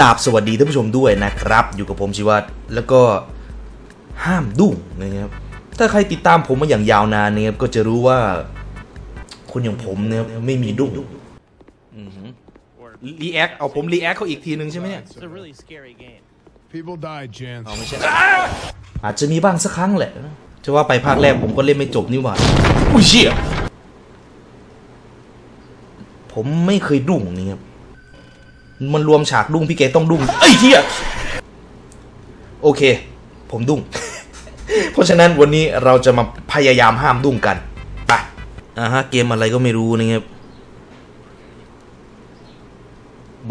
ราบสวัสดีท่านผู้ชมด้วยนะครับ อยู่กับผมชิวัตรแล้วก็ห้ามดุ้งนะครับถ้าใครติดตามผมมาอย่างยาวนานนะครับก็จะรู้ว่า คนอย่างผมเนี่ยไม่มีดุ้งรีแอคเอาผมรีแอคเขาอีกทีนึงใช่ไหมเนี่ย It's a really scary game. People died, Chance. เอาไม่ใช่อาจจะมีบ้างสักครั้งแหละนะจะว่าไปภาคแรกผมก็เล่นไม่จบนี่หว่าอุ้ยเชี่ยผมไม่เคยดุ้งนี่ครับ มันรวมฉากดุ้งพี่เกต้องดุ้งเอ้ยเฮียโอเค ผมดุ้ง เพราะฉะนั้นวันนี้เราจะมาพยายามห้ามดุ้งกันไปอ่าฮะเกมอะไรก็ไม่รู้นะครับ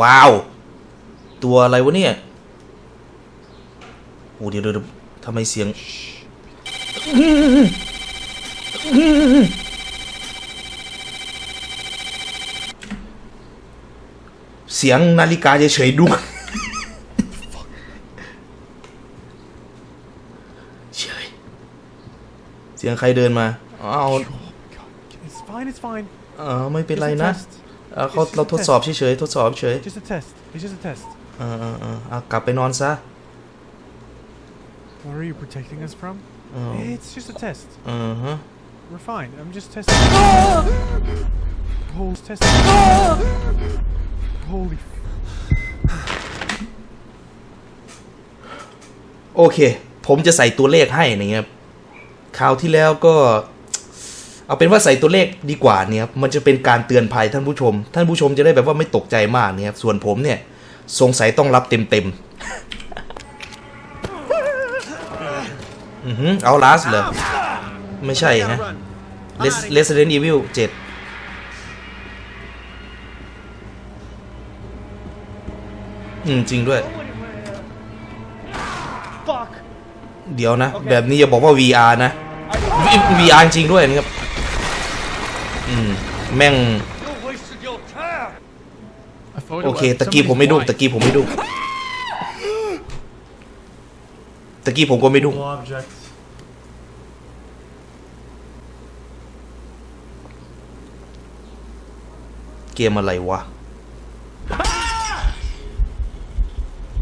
ว้าว ตัวอะไรวะเนี่ยโอ้เดี๋ยวเดี๋ยวเดี๋ยวทำไมเสียง เสียงนาฬิกาเฉยๆดุ้งเฉยเสียงใครเดินมาอ้าว It's fine, it's fine. เออไม่เป็น Just ไร a นะ test. เออเขาเราทดสอบเฉยๆทดสอบเฉย Just a test. It's just a test. เออเออเออเอากลับไปนอนซะ What are you protecting us from? เออ It's just a test. เออฮะ We're fine. I'm just testing. Oh, it's testing. Holy. โอเค ผมจะใส่ตัวเลขให้นะครับคราวที่แล้วก็ เอาเป็นว่าใส่ตัวเลขดีกว่าเนี่ยครับมันจะเป็นการเตือนภัยท่านผู้ชม ท่านผู้ชมจะได้แบบว่าไม่ตกใจมากเนี่ยครับส่วนผมเนี่ย สงสัยต้องรับเต็มเต็มอือหือเอาลาสเหรอ ไม่ใช่ฮะ Resident Evil 7 อืมจริงด้วย Fuck! เดี๋ยวนะ แบบนี้อย่าบอกว่า VR นะ V- VR จริงด้วยนะครับ อืม แม่ง You wasted your time! A photo โอเค of ตะกี้ผมไม่ดุ้ง somebody's ตะกี้ผมไม่ดุ้งตะกี้ผมก็ไม่ดุ้ง wife. object. เกมอะไรวะ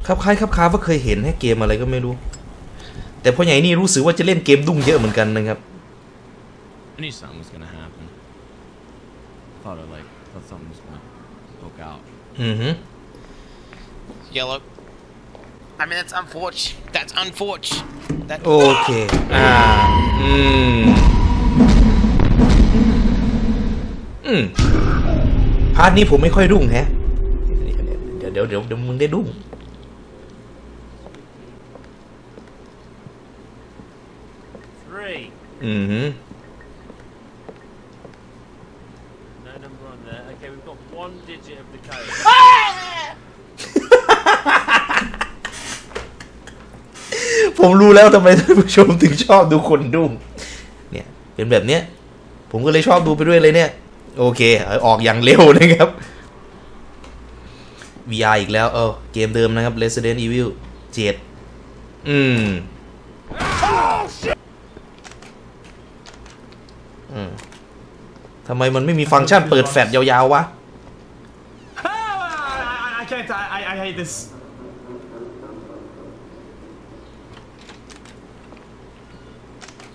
ครับคล้ายครับค้าว่าเคยเห็นให้เกมอะไรก็ไม่รู้ แต่พ่อใหญ่นี่รู้สึกว่าจะเล่นเกมดุ้งเยอะเหมือนกันนะครับ I knew something was gonna happen. Thought I like thought something was gonna poke out. อือฮึ Yellow. I mean, that's unfortunate. That's unfortunate. That โอเค อ่า อืม อืม พาร์ทนี้ผมไม่ค่อยดุ้งแฮะเดี๋ยวเดี๋ยวเดี๋ยวเดี๋ยวมึงได้ดุ้ง อือฮึ No number on there. Okay, we've got one digit of the code. ผมรู้แล้วทำไมท่านผู้ชมถึงชอบดูคนดุ้งเนี่ย เป็นแบบเนี้ย ผมก็เลยชอบดูไปด้วยเลยเนี่ย โอเคออกอย่างเร็วนะครับ VR อีกแล้วเออเกมเดิมนะครับ Resident Evil 7 อืมอืม ทำไมมันไม่มีฟังก์ชันเปิดแฟลชยาวๆวะ I, I can't. I, I hate this.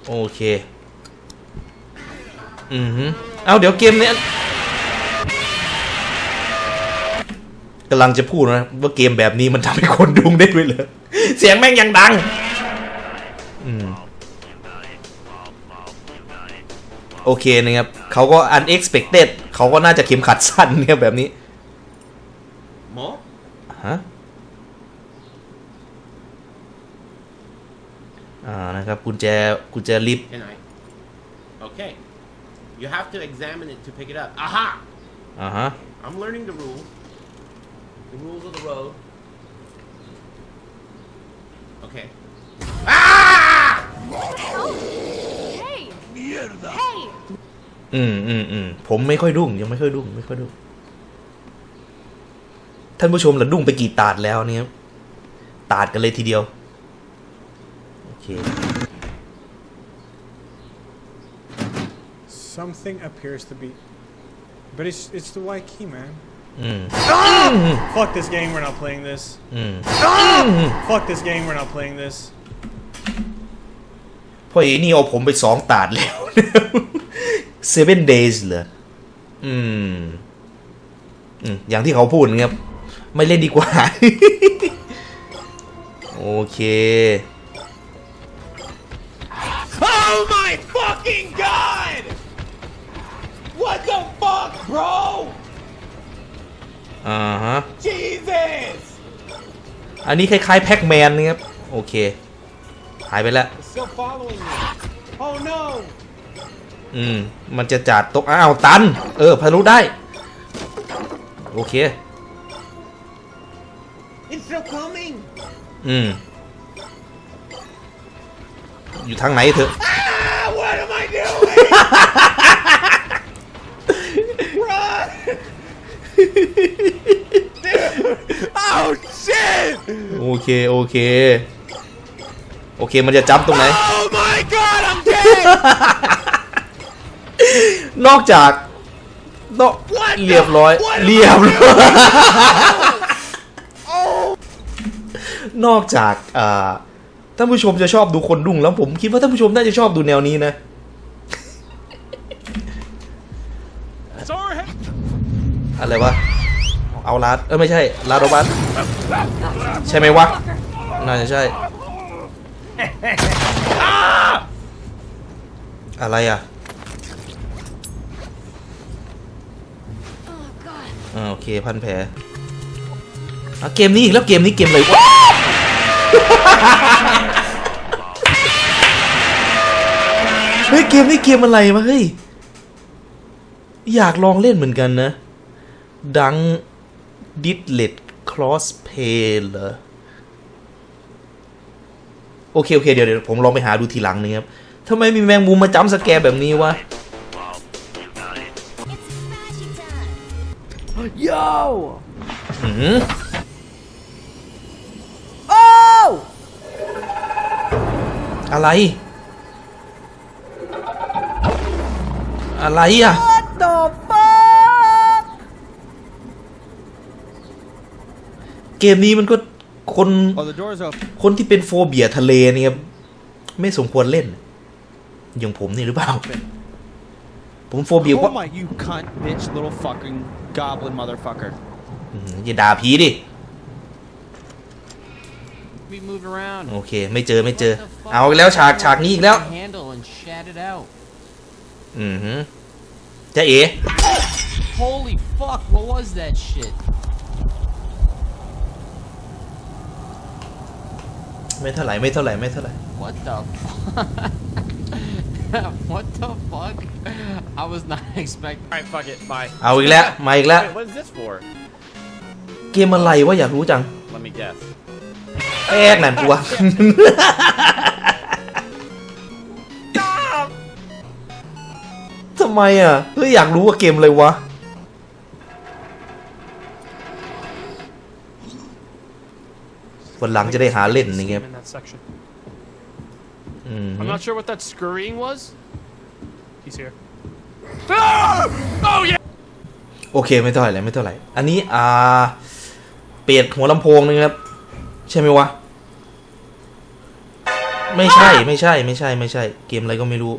โอเค อือฮึเอาเดี๋ยวเกมเนี้ยกำลังจะพูดนะว่าเกมแบบนี้มันทำให้คนดุงได้ด้วยเหรอ เสียงแม่งยังดัง อืม โอเคนะครับเขาก็ unexpected เขาก็น่าจะเข็มขัดสั้นเนี่ยแบบนี้ more? ฮะอ่านะครับกุญแจกุญแจลิฟต์ Can I? Okay. You have to examine it to pick it up. Aha! อ่าฮะ I'm learning the rules. The rules of the road. Okay. Ah! Hey! Hey! อืมอืมอืมผมไม่ค่อยดุ้งยังไม่ค่อยดุ้งไม่ค่อยดุ้งท่านผู้ชมละดุ้งไปกี่ตาดแล้วเนี่ยตาดกันเลยทีเดียวโอเค Something appears to be, but it's it's the white key, man. อืม Fuck this game, we're not playing this. อืม Fuck this game, we're not playing this. เพราะไอ้นี่เอาผมไปสองตาดแล้ว seven days เหรออืมอืมอย่างที่เขาพูดนะครับ ไม่เล่นดีกว่า โอเค Oh my fucking god! What the fuck, bro? อ่าฮะ Jesus! อันนี้คล้ายๆแพ็กแมนนะครับ โอเค หายไปแล้ว It's still following me. Oh no! อืม มันจะจัดตกอ้าวตัน เออพารุได้ โอเค It's still coming! อืม อยู่ทางไหนเถอะ Ah, what am I doing? Run! Dude! Oh shit! โอเค โอเค โอเค มันจะจำตรงไหน Oh my god, I'm dead! นอกจากนอกเรียบร้อย เรียบร้อยนอกจากอ่าท่านผู้ชมจะชอบดูคนดุ้งแล้วผมคิดว่าท่านผู้ชมน่าจะชอบดูแนวนี้นะ Sorry. อะไรวะ เอาลาดเออไม่ใช่ลาโดบัสใช่ไหมวะ น่าจะใช่ อะไรอะ อ่าโอเคพันแผลอะเกมนี้อีกแล้วเกมนี้เกมอะไรวะเฮ้ยเกมนี้เกมอะไรวะเฮ้ยอยากลองเล่นเหมือนกันนะ ดังดิดเลดคลอสเพย์เหรอโอเค โอเค เดี๋ยวเดี๋ยวผมลองไปหาดูทีหลังนะครับทำไมมีแมงมุมมาจำสแกร์แบบนี้วะ อืมอะไร อะไรอะเกมนี้มันก็คน Oh, the door's open. คนที่เป็นโฟเบียทะเลเนี่ยครับไม่สมควรเล่น อย่างผมนี่หรือเปล่า ผมโฟเบีย Oh ว่า my, you cunt, bitch, little fucking goblin motherfucker. อืมอย่าด่าผีดิ We moved around. โอเค ไม่เจอไม่เจอ เอาอีกแล้วฉากฉากนี้อีกแล้ว Handle and shat it out. อือหือจะเอ๋ Holy fuck, what was that shit? ไม่เท่าไหร่ไม่เท่าไหร่ไม่เท่าไหร่ What the fuck? what the fuck? I was not expecting. Alright, fuck it. Bye. เอาอีกแล้วมาอีกแล้ว Wait, what is this for? เกมอะไรวะอยากรู้จัง Let me guess. แอกนั่นกูวะ ทำไมอะ เฮ้ย อยากรู้ว่าเกมอะไรวะ วันหลังจะได้หาเล่นนี่ครับ In that section. อืม I'm not sure what that scurrying was. He's here. โอเคไม่เท่าไหร่ไม่เท่าไหร่ อันนี้อ่า เปลี่ยดหัวลำโพงนะครับ ใช่ไหมวะ ไม่ใช่ไม่ใช่ ไม่ใช่ ไม่ใช่ เกมอะไรก็ไม่รู้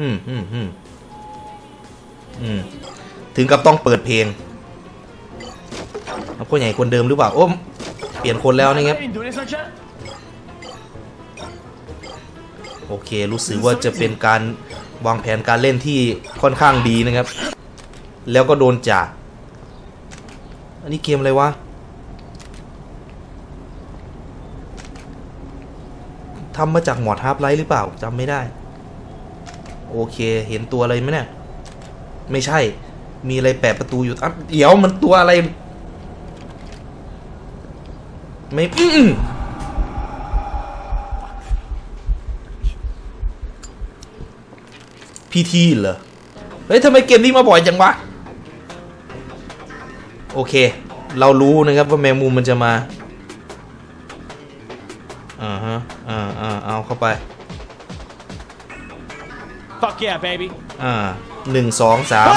อืมอืมอืมอืมถึงกับต้องเปิดเพลงเอาคนใหญ่คนเดิมหรือเปล่าโอ้เปลี่ยนคนแล้วนะครับโอเค รู้สึกว่าจะเป็นการ วางแผนการเล่นที่ค่อนข้างดีนะครับ แล้วก็โดนจาก อันนี้เกมอะไรวะ ทำมาจากหมอดฮาร์ปไลท์หรือเปล่าจำไม่ได้ โอเค เห็นตัวอะไรไหมเนี่ย ไม่ใช่ มีอะไรแปะประตูอยู่อะเดี๋ยวมันตัวอะไร ไม่ พีทีเหรอ เฮ้ยทำไมเกมนี้มาบ่อยจังวะ โอเค เรารู้นะครับว่าแมงมุมมันจะมาอ่าฮะอ่าอ่าเอาเข้าไป Fuck yeah baby อ่าหนึ่งสองสาม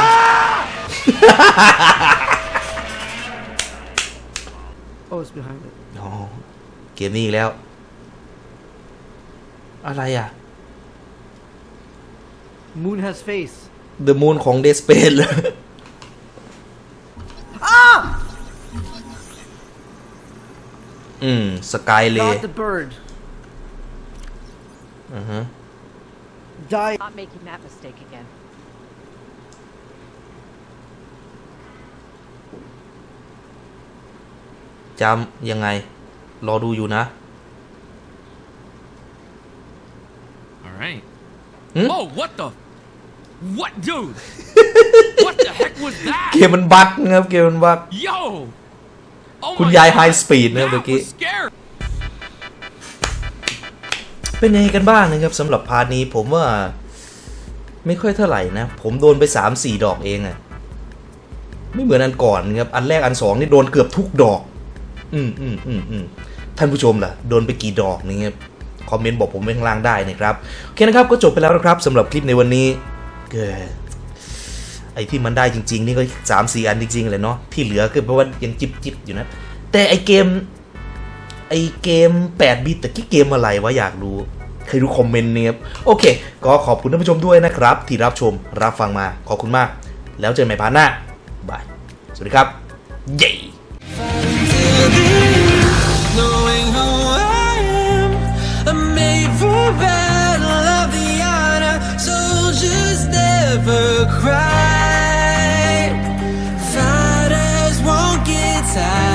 โอ้เกมนี้อีกแล้ว อะไรอะ Moon has face. The Moon ของ Dead Space เลยอืมสกายเล Not the bird. อือฮะ Die. Not making that mistake again. จำยังไง รอดูอยู่นะ All right. Hmm? Oh, what the? What, dude? what the heck was เก that? มมันบั๊กนะครับเกมมันบั๊ก Yo! Oh คุณ my ยาย God, high speed นะครับ that เมื่อกี้ was scary. เป็นยังไงกันบ้างนะครับสำหรับพาร์ทนี้ผมว่า ไม่ค่อยเท่าไหร่นะ ผมโดนไป 3 4 ดอกเองอะไม่เหมือนอันก่อนนะครับ อันแรกอันสองนี่โดนเกือบทุกดอก อืมอืมอืมอืมท่านผู้ชมล่ะ โดนไปกี่ดอกนี่ครับ คอมเมนต์บอกผมไว้ข้างล่างได้นะครับ โอเคนะครับ ก็จบไปแล้วนะครับสำหรับคลิปในวันนี้ เกิไอ้ที่มันได้จริง ๆ นี่ก็สามสี่อันจริงๆเลยเนาะที่เหลือก็เพราะว่ายังจิบจิบอยู่นะ แต่ไอเกม ไอเกม8บิตแต่กี่เกมอะไรวะอยากรู้เคยรู้คอมเมนต์เนี่ยโอเค ก็ขอบคุณท่านผู้ชมด้วยนะครับ ที่รับชมรับฟังมาขอบคุณมาก แล้วเจอกันใหม่พาร์ทหน้าบาย สวัสดีครับ เย้ Knowing who I am, I'm made for better. never cry. Fighters won't get tired.